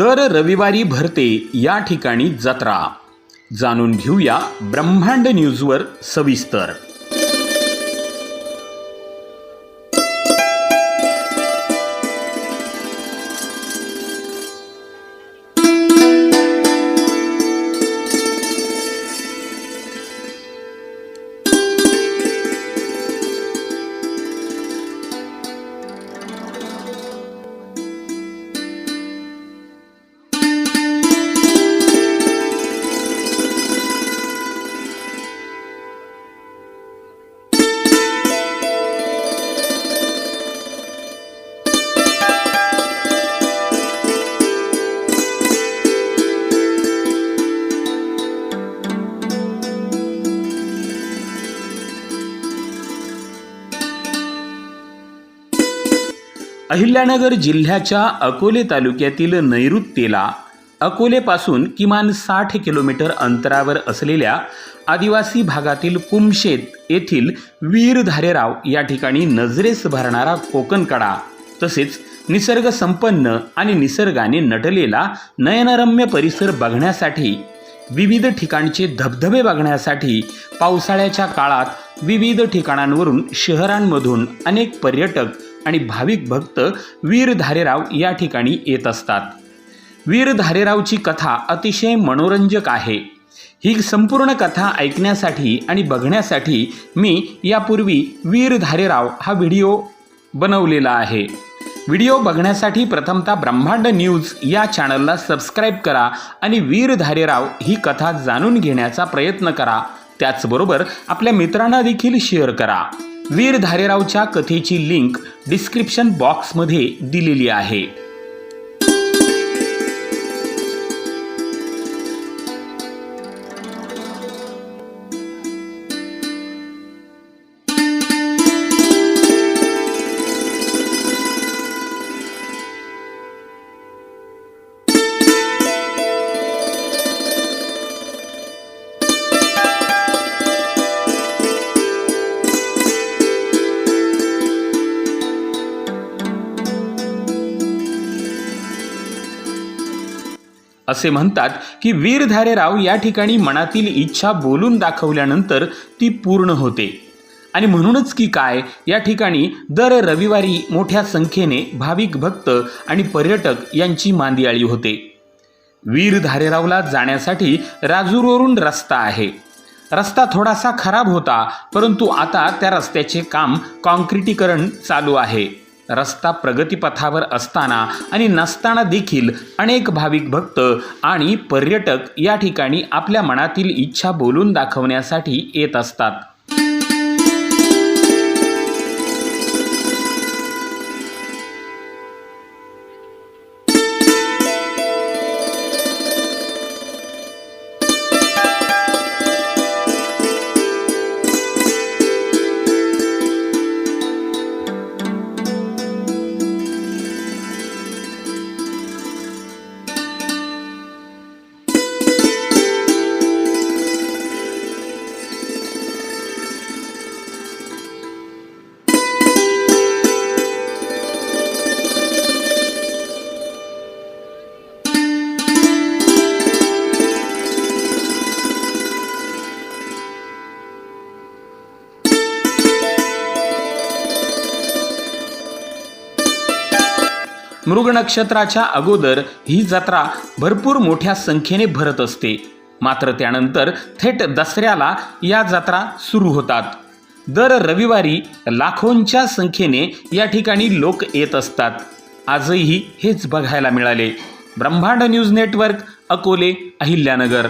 दर रविवारी भरते या ठिकाणी जत्रा. जाणून घेऊया ब्रह्मांड न्यूजवर सविस्तर. अहिल्यानगर जिल्ह्याच्या अकोले तालुक्यातील नैऋत्येला अकोलेपासून किमान साठ किलोमीटर अंतरावर असलेल्या आदिवासी भागातील कुमशेत येथील वीर धारेराव या ठिकाणी नजरेस भरणारा कोकणकडा तसेच निसर्ग संपन्न आणि निसर्गाने नटलेला नयनरम्य परिसर बघण्यासाठी विविध ठिकाणचे धबधबे बघण्यासाठी पावसाळ्याच्या काळात विविध ठिकाणांवरून शहरांमधून अनेक पर्यटक आणि भाविक भक्त वीर धारेराव या ठिकाणी येत असतात. वीर धारेरावची कथा अतिशय मनोरंजक आहे. ही संपूर्ण कथा ऐकण्यासाठी आणि बघण्यासाठी मी यापूर्वी वीर धारेराव हा व्हिडिओ बनवलेला आहे. व्हिडिओ बघण्यासाठी प्रथमतः ब्रह्मांड न्यूज या चॅनलला सबस्क्राईब करा आणि वीर धारेराव ही कथा जाणून घेण्याचा प्रयत्न करा. त्याचबरोबर आपल्या मित्रांना देखील शेअर करा. वीर धारेरावच्या कथेची लिंक डिस्क्रिप्शन बॉक्समध्ये दिलेली आहे. असे म्हणतात की वीरधारेराव या ठिकाणी मनातील इच्छा बोलून दाखवल्यानंतर ती पूर्ण होते. आणि म्हणूनच की काय या ठिकाणी दर रविवारी मोठ्या संख्येने भाविक भक्त आणि पर्यटक यांची मांदियाळी होते. वीर धारेरावला जाण्यासाठी राजूरवरून रस्ता आहे. रस्ता थोडासा खराब होता परंतु आता त्या रस्त्याचे काम कॉन्क्रिटीकरण चालू आहे. रस्ता प्रगतीपथावर असताना आणि नसताना देखील अनेक भाविक भक्त आणि पर्यटक या ठिकाणी आपल्या मनातील इच्छा बोलून दाखवण्यासाठी येत असतात. मृग नक्षत्राच्या अगोदर ही जत्रा भरपूर मोठ्या संख्येने भरत असते. मात्र त्यानंतर थेट दसऱ्याला या जत्रा सुरू होतात. दर रविवारी लाखोंच्या संख्येने या ठिकाणी लोक येत असतात. आजही हेच बघायला मिळाले. ब्रह्मांड न्यूज नेटवर्क अकोले अहिल्यानगर.